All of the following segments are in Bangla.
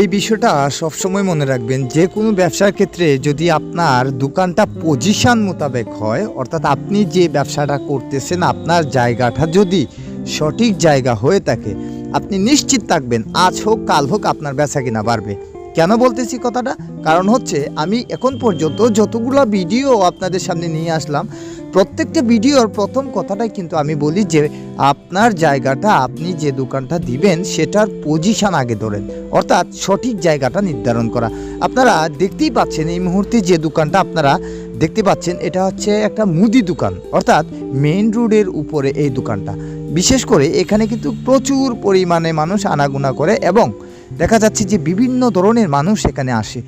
এই বিষয়টা সবসময় মনে রাখবেন, যে কোনো ব্যবসার ক্ষেত্রে যদি আপনার দোকানটা পজিশন মোতাবেক হয়, অর্থাৎ আপনি যে ব্যবসাটা করতেছেন, আপনার জায়গাটা যদি সঠিক জায়গা হয়ে থাকে, আপনি নিশ্চিত থাকবেন আজ হোক, কাল হোক আপনার বেচা কিনা বাড়বে। কেন বলতেছি কথাটা? কারণ হচ্ছে, আমি এখন পর্যন্ত যতগুলো ভিডিও আপনাদের সামনে নিয়ে আসলাম প্রত্যেকটা ভিডিওর প্রথম কথাটাই কিন্তু আমি বলি যে আপনার জায়গাটা আপনি যে দোকানটা দিবেন, সেটার পজিশন আগে ধরেন। অর্থাৎ সঠিক জায়গাটা নির্ধারণ করা। আপনারা দেখতেই পাচ্ছেন এই মুহূর্তে যে দোকানটা আপনারা দেখতে পাচ্ছেন, এটা হচ্ছে একটা মুদি দোকান। অর্থাৎ মেইন রোডের উপরে এই দোকানটা। বিশেষ করে এখানে কিন্তু প্রচুর পরিমাণে মানুষ আনাগুনা করে এবং দেখা যাচ্ছে যে বিভিন্ন ধরনের মানুষ এখানে আসে।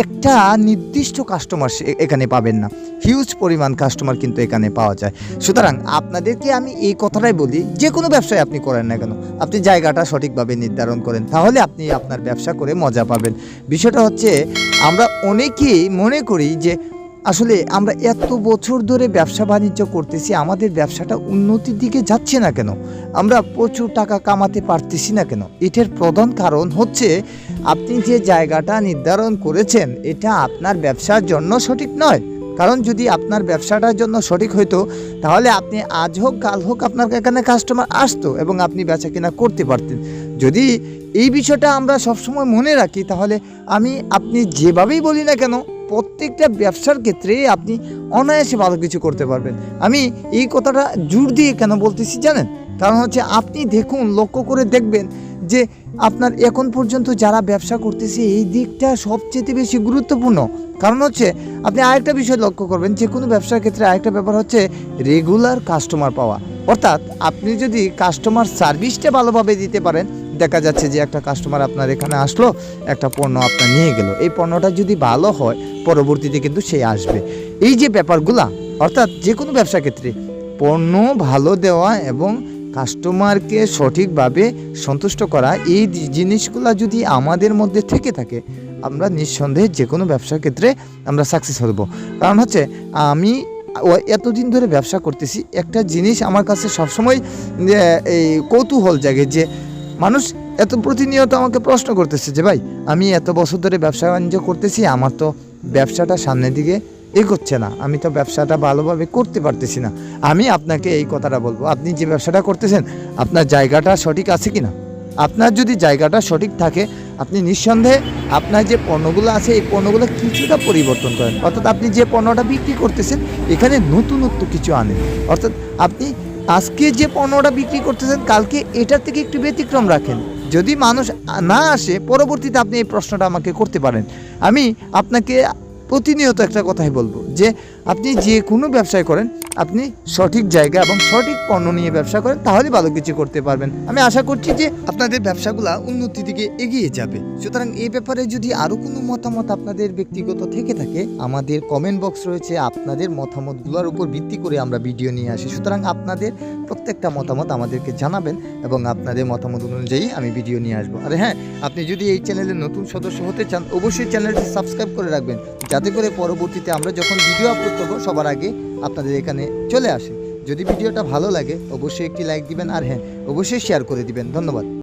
একটা নির্দিষ্ট কাস্টমার এখানে পাবেন না। হিউজ পরিমাণ কাস্টমার কিন্তু এখানে পাওয়া যায়। সুতরাং আপনাদেরকে আমি এই কথাটাই বলি, যে কোনো ব্যবসায় আপনি করেন না কেন, আপনি জায়গাটা সঠিকভাবে নির্ধারণ করেন, তাহলে আপনি আপনার ব্যবসা করে মজা পাবেন। বিষয়টা হচ্ছে, আমরা অনেকেই মনে করি যে আসলে আমরা এত বছর ধরে ব্যবসা বাণিজ্য করতেছি, আমাদের ব্যবসাটা উন্নতির দিকে যাচ্ছে না কেন? আমরা প্রচুর টাকা কামাতে পারতেছি না কেন? এটার প্রধান কারণ হচ্ছে, আপনি যে জায়গাটা নির্ধারণ করেছেন, এটা আপনার ব্যবসার জন্য সঠিক নয়। কারণ যদি আপনার ব্যবসাটার জন্য সঠিক হইতো, তাহলে আপনি আজ হোক, কাল হোক আপনার এখানে কাস্টমার আসতো এবং আপনি বেচা কিনা করতে পারতেন। যদি এই বিষয়টা আমরা সবসময় মনে রাখি, তাহলে আমি, আপনি যেভাবেই বলি না কেন প্রত্যেকটা ব্যবসার ক্ষেত্রে আপনি অনায়াসে ভালো কিছু করতে পারবেন। আমি এই কথাটা জোর দিয়ে কেন বলতেছি জানেন? কারণ হচ্ছে আপনি দেখুন, লক্ষ্য করে দেখবেন যে আপনার এখন পর্যন্ত যারা ব্যবসা করতেছে, এই দিকটা সবচেয়ে বেশি গুরুত্বপূর্ণ। কারণ হচ্ছে আপনি আরেকটা বিষয় লক্ষ্য করবেন, যে কোনো ব্যবসার ক্ষেত্রে আরেকটা ব্যাপার হচ্ছে রেগুলার কাস্টমার পাওয়া। অর্থাৎ আপনি যদি কাস্টমার সার্ভিসটা ভালোভাবে দিতে পারেন, দেখা যাচ্ছে যে একটা কাস্টমার আপনার এখানে আসলো, একটা পণ্য আপনার নিয়ে গেল। এই পণ্যটা যদি ভালো হয় পরবর্তীতে কিন্তু সে আসবে। এই যে ব্যাপারগুলা, অর্থাৎ যে কোনো ব্যবসা ক্ষেত্রে, পণ্য ভালো দেওয়া এবং কাস্টমারকে সঠিকভাবে সন্তুষ্ট করা, এই জিনিসগুলো যদি আমাদের মধ্যে থেকে থাকে, আমরা নিঃসন্দেহে যে কোনো ব্যবসার ক্ষেত্রে আমরা সাকসেস হব। কারণ হচ্ছে, আমি এতদিন ধরে ব্যবসা করতেছি, একটা জিনিস আমার কাছে সবসময় এই কৌতূহল জাগে যে, মানুষ এত প্রতিনিয়ত আমাকে প্রশ্ন করতেছে যে, ভাই, আমি এত বছর ধরে ব্যবসা বাণিজ্য করতেছি, আমার তো ব্যবসাটা সামনের দিকে এগোচ্ছে না। আমি তো ব্যবসাটা ভালোভাবে করতে পারতেছি না। আমি আপনাকে এই কথাটা বলব। আপনি যে ব্যবসাটা করতেছেন, আপনার জায়গাটা সঠিক আছে কি না আপনার যদি জায়গাটা সঠিক থাকে, আপনি নিঃসন্দেহে আপনার যে পণ্যগুলো আছে, এই পণ্যগুলো কিছুটা পরিবর্তন করেন। অর্থাৎ আপনি যে পণ্যটা বিক্রি করতেছেন, এখানে নতুনত্ব কিছু আনেন। অর্থাৎ আপনি আজকে যে পণ্যটা বিক্রি করতেছেন, কালকে এটার থেকে একটু ব্যতিক্রম রাখেন। যদি মানুষ না আসে, পরবর্তীতে আপনি এই প্রশ্নটা আমাকে করতে পারেন। আমি আপনাকে প্রতিনিয়ত একটা কথাই বলব যে আপনি যে কোনো ব্যবসায় করেন, আপনি সঠিক জায়গা এবং সঠিক পণ্য নিয়ে ব্যবসা করেন, তাহলে ভালো কিছু করতে পারবেন। আমি আশা করছি যে আপনাদের ব্যবসাগুলো উন্নতির দিকে এগিয়ে যাবে। সুতরাং এই ব্যাপারে যদি আরও কোনো মতামত আপনাদের ব্যক্তিগত থেকে থাকে, আমাদের কমেন্ট বক্স রয়েছে। আপনাদের মতামতগুলোর উপর ভিত্তি করে আমরা ভিডিও নিয়ে আসি। সুতরাং আপনাদের প্রত্যেকটা মতামত আমাদেরকে জানাবেন এবং আপনাদের মতামত অনুযায়ী আমি ভিডিও নিয়ে আসব। আর হ্যাঁ আপনি যদি এই চ্যানেলের নতুন সদস্য হতে চান, অবশ্যই চ্যানেলটি সাবস্ক্রাইব করে রাখবেন। যাতে করে পরবর্তীতে আমরা যখন ভিডিও আপলোড করব সবার আগে আপনাদের এখানে চলে আসে। যদি ভিডিওটা ভালো লাগে, অবশ্যই একটি লাইক দিবেন, আর হ্যাঁ অবশ্যই শেয়ার করে দিবেন। ধন্যবাদ।